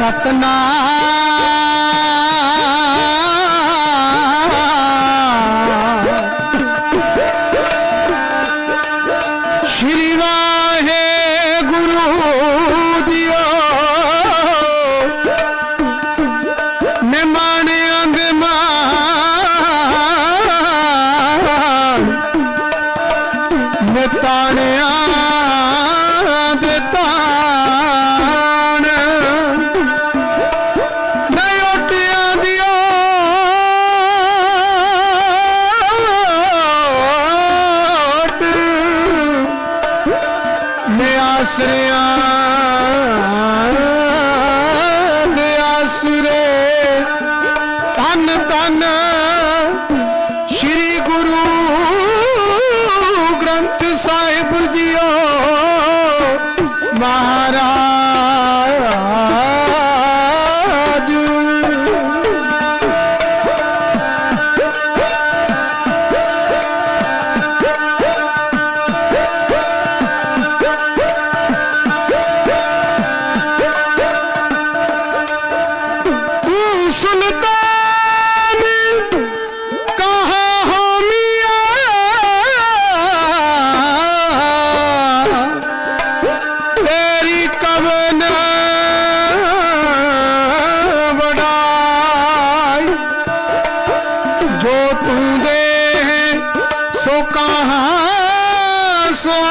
Satnam.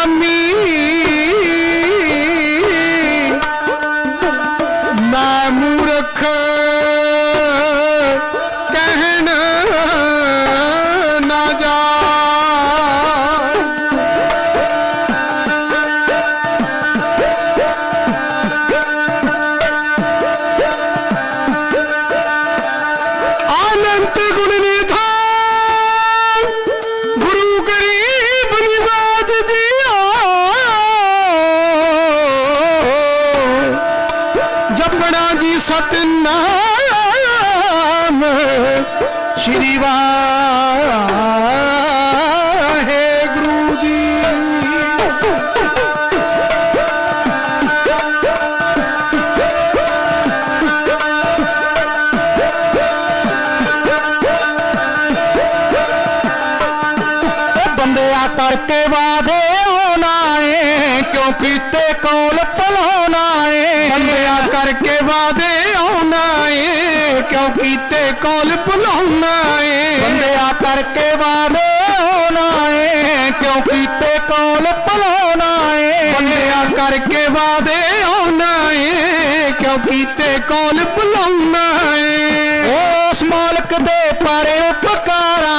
Amin. ਜਪਣਾ ਜੀ ਸਤਨਾਮ ਸ਼੍ਰੀ ਵਾਹਿਗੁਰੂ ਜੀ ਉਹ ਬੰਦਿਆ ਕਰਕੇ ਵਾਦੇ ਆਉਣਾ ਏ ਕਿਉਂ ਕਿਉਂ ਕੀਤੇ ਕੋਲ ਭੁਲਾਉਣਾ ਏ ਬੰਦਿਆ ਕਰਕੇ ਵਾਦੇ ਆਉਣਾ ਏ ਕਿਉਂ ਕੀਤੇ ਕੋਲ ਭਲਾਉਣਾ ਏ ਬੰਦਿਆ ਕਰਕੇ ਵਾਦੇ ਆਉਣਾ ਏ ਕਿਉਂ ਕੀਤੇ ਕੋਲ ਭੁਲਾਉਣਾ ਏ ਉਸ ਮਾਲਕ ਦੇ ਪਰ ਉਪਕਾਰਾ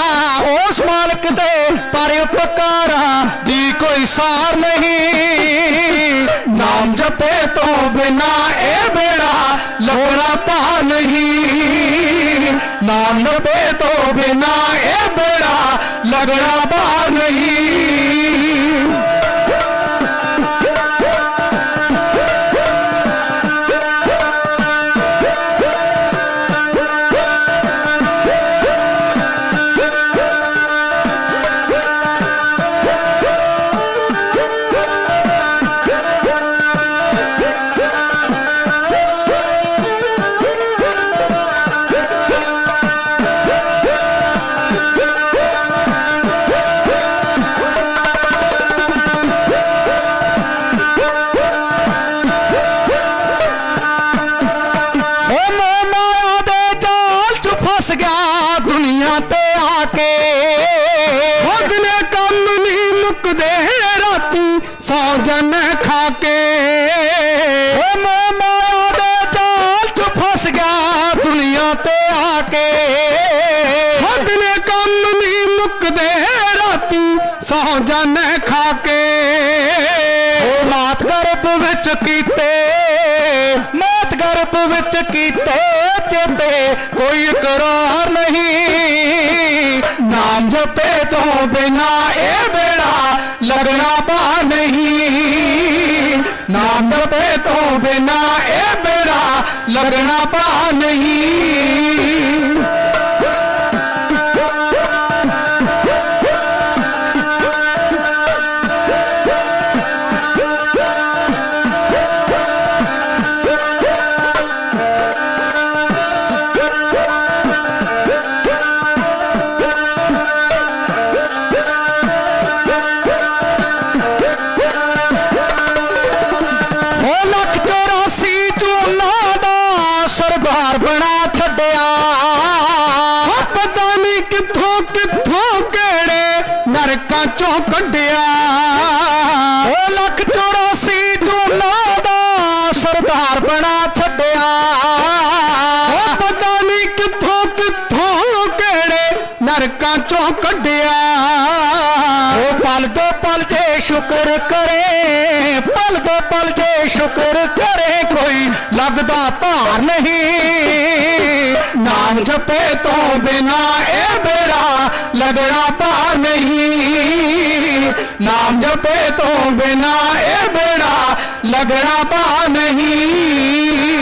ਉਸ ਮਾਲਕ ਦੇ ਪਰ ਉਪਕਾਰਾ ਦੀ ਕੋਈ ਸਾਰ ਨਹੀਂ ਨਾਮ ਜਪੇ ਤੋਂ ਬਿਨਾ ਇਹ ਬੇੜਾ ਲੱਗਣਾ ਪਾ ਨਹੀਂ ਨਾਮ बिना ए बड़ा लगड़ा बार नहीं। सौ जन खाके। माया दे फस गया दुनिया ते आके। राती सौ जन खाके। मात गर्भ विच मात गर्भ विच कीते चेते कोई करार नहीं। नाम जपे तो बिना ए बेड़ा लगना बा नहीं। नाम तो बिना ए बेरा लगना बा नहीं। ਛੱਡਿਆ ਹੋ ਪਤਾ ਨਹੀਂ ਕਿੱਥੋਂ ਕਿੱਥੋਂ ਕਿਹੜੇ ਨਰਕਾਂ ਚੋਂ ਕੱਢਿਆ ਓ ਲੱਖ 84 ਤੂੰ ਨਾ ਦਾ ਸਰਦਾਰ ਬਣਾ ਛੱਡਿਆ ਹੋ ਪਤਾ ਨਹੀਂ ਕਿੱਥੋਂ ਕਿੱਥੋਂ ਕਿਹੜੇ ਨਰਕਾਂ ਚੋਂ ਕੱਢਿਆ ਓ ਪਲ ਦੋ ਪਲ ਤੇ ਸ਼ੁਕਰ ਕਰੇ ਪਲ ਦੋ ਪਲ ਤੇ ਸ਼ੁਕਰ ਕਰੇ ਕੋਈ ਲੱਗਦਾ ਭਾਰ ਨਹੀਂ नाम जपे तो बिना ए बेड़ा लगड़ा पार नहीं। नाम जपे तो बिना ए बेड़ा लगड़ा पार नहीं।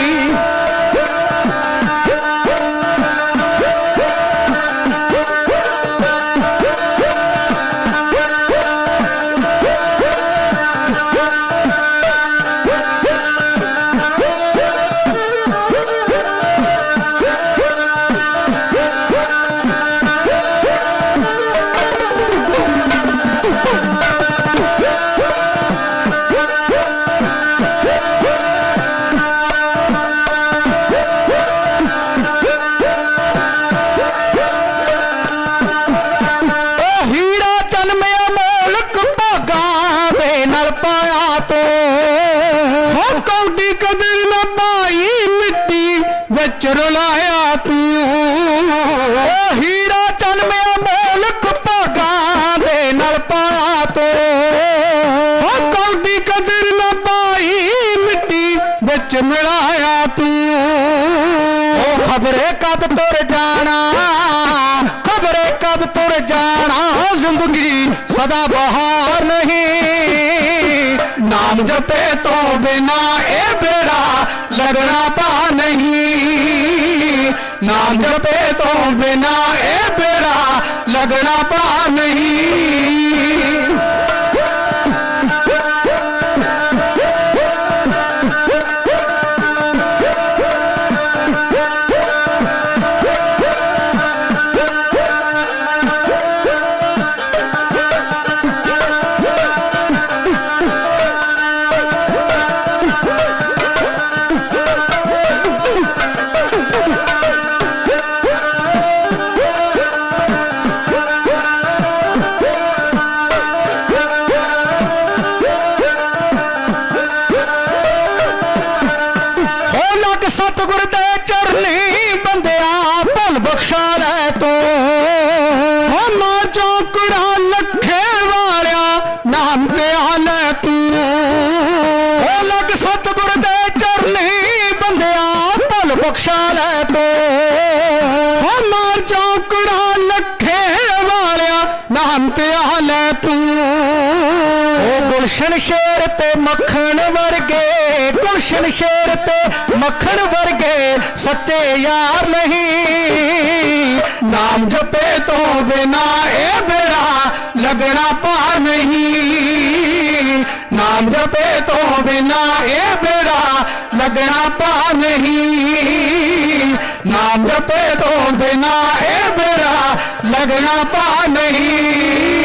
मिलाया तू। खबरे कद तुर जाना, खबरे कद तुर जाना ज़िंदगी सदा बहार नहीं। नाम जपे तो बिना ए बेड़ा लगना पा नहीं। नाम जपे तो बिना ए बेड़ा लगना पा नहीं। तू गुलशन शेर ते मखण वर्गे गुलशन शेर ते मखण वर्गे सच्चे यार नहीं नाम जपे तो बिना ए बेड़ा लगना पार नहीं नाम जपे तो बिना ए बेड़ा लगना पार नहीं नाम जपे तो बिना गया पा नहीं।